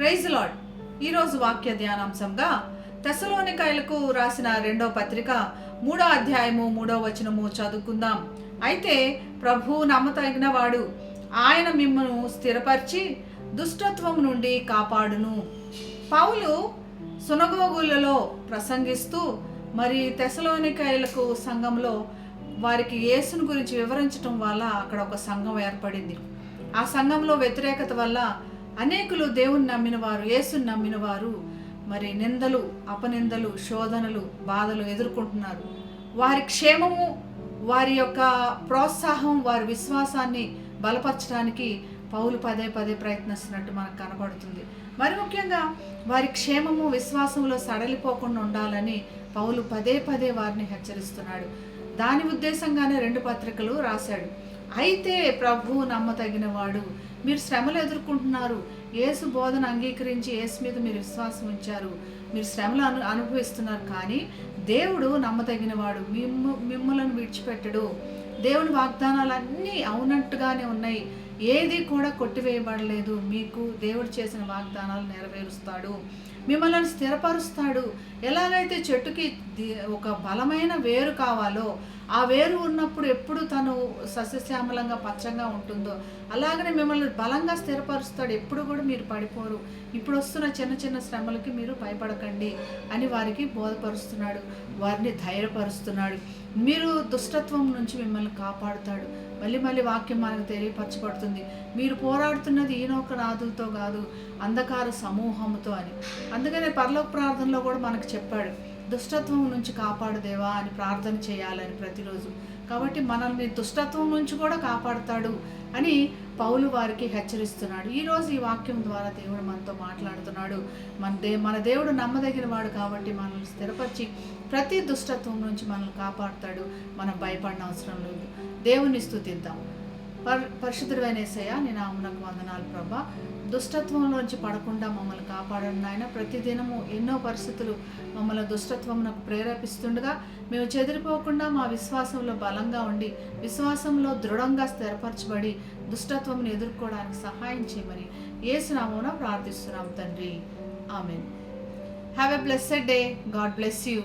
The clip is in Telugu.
ప్రైజ్ లాడ్ ఈరోజు వాక్య ధ్యానాంశంగా తెసలోనికాయలకు రాసిన రెండో పత్రిక మూడో అధ్యాయము మూడో వచనము చదువుకుందాం. అయితే ప్రభు నమ్మతగిన వాడు. ఆయన మిమ్మను స్థిరపరిచి దుష్టత్వం నుండి కాపాడును. పౌలు సునగోగులలో ప్రసంగిస్తూ మరి తెసలోనికాయలకు సంఘంలో వారికి యేసుని గురించి వివరించటం వల్ల అక్కడ ఒక సంఘం ఏర్పడింది. ఆ సంఘంలో వ్యతిరేకత వల్ల అనేకులు దేవుని నమ్మిన వారు యేసుని నమ్మిన వారు మరి నిందలు అపనిందలు శోధనలు బాధలు ఎదుర్కొంటున్నారు. వారి క్షేమము వారి యొక్క ప్రోత్సాహం వారి విశ్వాసాన్ని బలపరచడానికి పౌలు పదే పదే ప్రయత్నిస్తున్నట్టు మనకు కనబడుతుంది. మరి ముఖ్యంగా వారి క్షేమము విశ్వాసంలో సడలిపోకుండా ఉండాలని పౌలు పదే పదే వారిని హెచ్చరిస్తున్నాడు. దాని ఉద్దేశంగానే రెండు పత్రికలు రాశాడు. అయితే ప్రభు నమ్మతగిన వాడు మీరు శ్రమలు ఎదుర్కొంటున్నారు. ఏసు బోధన అంగీకరించి యేసు మీద మీరు విశ్వాసం ఉంచారు. మీరు శ్రమలు అను అనుభవిస్తున్నారు కానీ దేవుడు నమ్మతగినవాడు మిమ్ము మిమ్మలను విడిచిపెట్టడు. దేవుని వాగ్దానాలన్నీ అవునట్టుగానే ఉన్నాయి. ఏది కూడా కొట్టివేయబడలేదు. మీకు దేవుడు చేసిన వాగ్దానాలు నెరవేరుస్తాడు. మిమ్మల్ని స్థిరపరుస్తాడు. ఎలాగైతే చెట్టుకి ఒక బలమైన వేరు కావాలో ఆ వేరు ఉన్నప్పుడు ఎప్పుడు తను సస్యశ్యామలంగా పచ్చంగా ఉంటుందో. అలాగనే మిమ్మల్ని బలంగా స్థిరపరుస్తాడు. ఎప్పుడు కూడా మీరు పడిపోరు. ఇప్పుడు వస్తున్న చిన్న చిన్న శ్రమలకి మీరు భయపడకండి అని వారికి బోధపరుస్తున్నాడు. వారిని ధైర్యపరుస్తున్నాడు. మీరు దుష్టత్వం నుంచి మిమ్మల్ని కాపాడుతాడు. మళ్ళీ మళ్ళీ వాక్యం మనకు తెలియపరచబడుతుంది. మీరు పోరాడుతున్నది ఈనొక నాదులతో కాదు అంధకార సమూహంతో అని. అందుకనే పరలోక ప్రార్థనలో కూడా మనకు చెప్పాడు. దుష్టత్వం నుంచి కాపాడు దేవా అని ప్రార్థన చేయాలని ప్రతిరోజు. కాబట్టి మనల్ని దుష్టత్వం నుంచి కూడా కాపాడుతాడు అని పౌలు వారికి హెచ్చరిస్తున్నాడు. ఈరోజు ఈ వాక్యం ద్వారా దేవుడు మనతో మాట్లాడుతున్నాడు. మన దే మన దేవుడు నమ్మదగిన వాడు కాబట్టి మనల్ని స్థిరపరిచి ప్రతి దుష్టత్వం నుంచి మనల్ని కాపాడుతాడు. మనం భయపడిన అవసరం లేదు. దేవుని స్థుతిద్దాం పర్ పరిశుద్ధుడైన ఏసయ్య నేను అమ్మనకు వందనాలు ప్రభా. దుష్టత్వంలోంచి పడకుండా మమ్మల్ని కాపాడండి నాయన. ప్రతిదినము ఎన్నో పరిస్థితులు మమ్మల్ని దుష్టత్వమునకు ప్రేరేపిస్తుండగా మేము చెదిరిపోకుండా మా విశ్వాసంలో బలంగా ఉండి విశ్వాసంలో దృఢంగా స్థిరపరచబడి దుష్టత్వంను ఎదుర్కోవడానికి సహాయం చేయమని ఏసునామోన ప్రార్థిస్తున్నాం తండ్రి. Amen. Have a blessed day God bless you